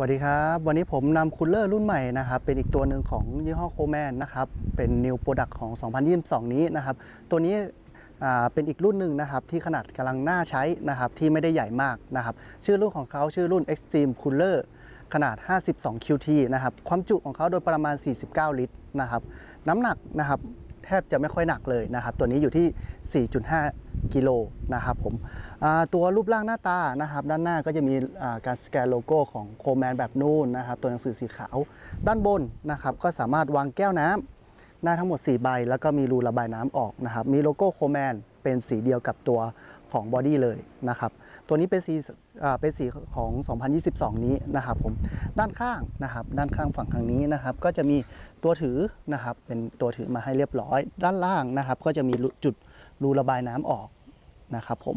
สวัสดีครับ วันนี้ผมนำคูลเลอร์รุ่นใหม่นะครับ เป็นอีกตัวหนึ่งของยี่ห้อโคแมนนะครับ เป็น New Product ของ 2022 นี้นะครับ ตัวนี้เป็นอีกรุ่นหนึ่งนะครับ ที่ขนาดกำลังน่าใช้นะครับ ที่ไม่ได้ใหญ่มากนะครับ ชื่อรุ่นของเขาชื่อรุ่น Extreme Cooler ขนาด 52 QT นะครับ ความจุของเขาโดยประมาณ 49 ลิตรนะครับ น้ำหนักนะครับแทบจะไม่ค่อยหนักเลยนะครับ ตัวนี้อยู่ที่ 4.5 กิโลนะครับผม ตัวรูปร่างหน้าตานะครับด้านหน้าก็จะมีการสแกนโลโก้ของโคแมนแบบนู่นนะครับตัวหนังสือสีขาวด้านบนนะครับก็สามารถวางแก้วน้ำได้ทั้งหมด 4 ใบ แล้วก็มีรูระบายน้ำออกนะครับมีโลโก้โคแมนเป็นสีเดียวกับตัวของบอดี้เลยนะครับตัวนี้เป็นสีเป็นสีของ 2022 นี้นะครับผมด้านข้างนะครับด้านข้างฝั่งทางนี้นะครับก็จะมีตัวถือนะครับเป็นตัวถือมาให้เรียบร้อย ด้านล่างนะครับก็จะมีจุดรูระบายน้ำออกนะครับผม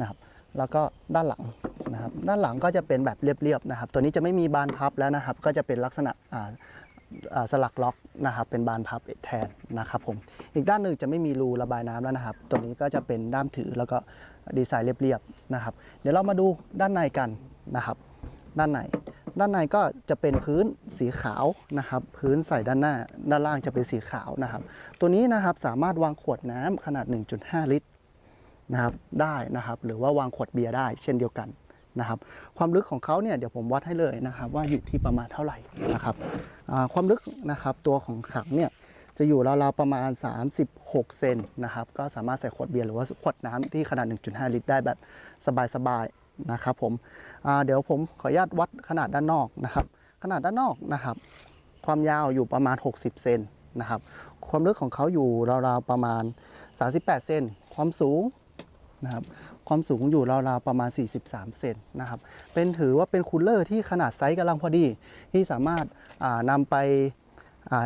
นะครับแล้วก็ด้านหลังนะครับด้านหลังก็จะเป็นแบบเรียบๆนะครับ ตัวนี้จะไม่มีบานพับแล้วนะครับ ก็จะเป็นลักษณะสลักล็อกนะครับ เป็นบานพับแทนนะครับผมอีกด้านหนึ่งจะไม่มีรูระบายน้ำแล้วนะครับ ตัวนี้ก็จะเป็นด้ามถือแล้วก็ดีไซน์เรียบๆนะครับ เดี๋ยวเรามาดูด้านในกันนะครับ ด้านในด้านในก็จะเป็นพื้นสีขาวนะครับ พื้นใส่ด้านหน้า ด้านล่างจะเป็นสีขาวนะครับ ตัวนี้นะครับสามารถวางขวดน้ำขนาด 1.5 ลิตร นะครับได้นะครับ หรือว่าวางขวดเบียร์ได้เช่นเดียวกันนะครับ ความลึกของเขาเนี่ยเดี๋ยวผมวัดให้เลยนะครับ ว่าอยู่ที่ประมาณเท่าไหร่นะครับความลึกนะครับตัวของถังเนี่ยจะอยู่ราวๆประมาณ 36 เซนนะครับ ก็สามารถใส่ขวดเบียร์หรือว่าขวดน้ำที่ขนาด 1.5 ลิตรได้แบบสบายๆนะครับผมเดี๋ยวผมขออนุญาตวัดขนาดด้านนอกนะครับ ขนาดด้านนอกนะครับ ความยาวอยู่ประมาณ 60 เซนนะครับ ความลึกของเขาอยู่ราวๆประมาณ 38 เซน ความสูง นะครับความสูงอยู่ราวๆประมาณ 43 เซนนะครับเป็นถือว่าเป็นคูลเลอร์ที่ขนาดไซส์กำลังพอดี ที่สามารถนำไป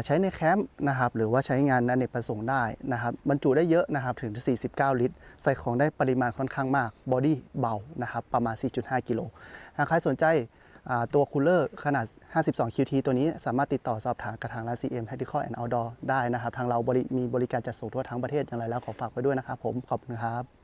ใช้ในแคมป์นะครับหรือว่าใช้งานอเนกประสงค์ได้นะครับบรรจุได้เยอะนะครับถึง 49 ลิตร ใส่ของได้ปริมาณค่อนข้างมากบอดี้เบานะครับประมาณ 4.5 กิโลหากใครสนใจตัวคูลเลอร์ขนาด 52 QT ตัวนี้สามารถติดต่อสอบถามกับทางร้าน CM Tactical and Outdoor ได้นะครับ ทางเราบริมีบริการจัดส่งทั่วทั้งประเทศอย่างไรแล้วขอฝากไว้ด้วยนะครับผม ขอบคุณครับ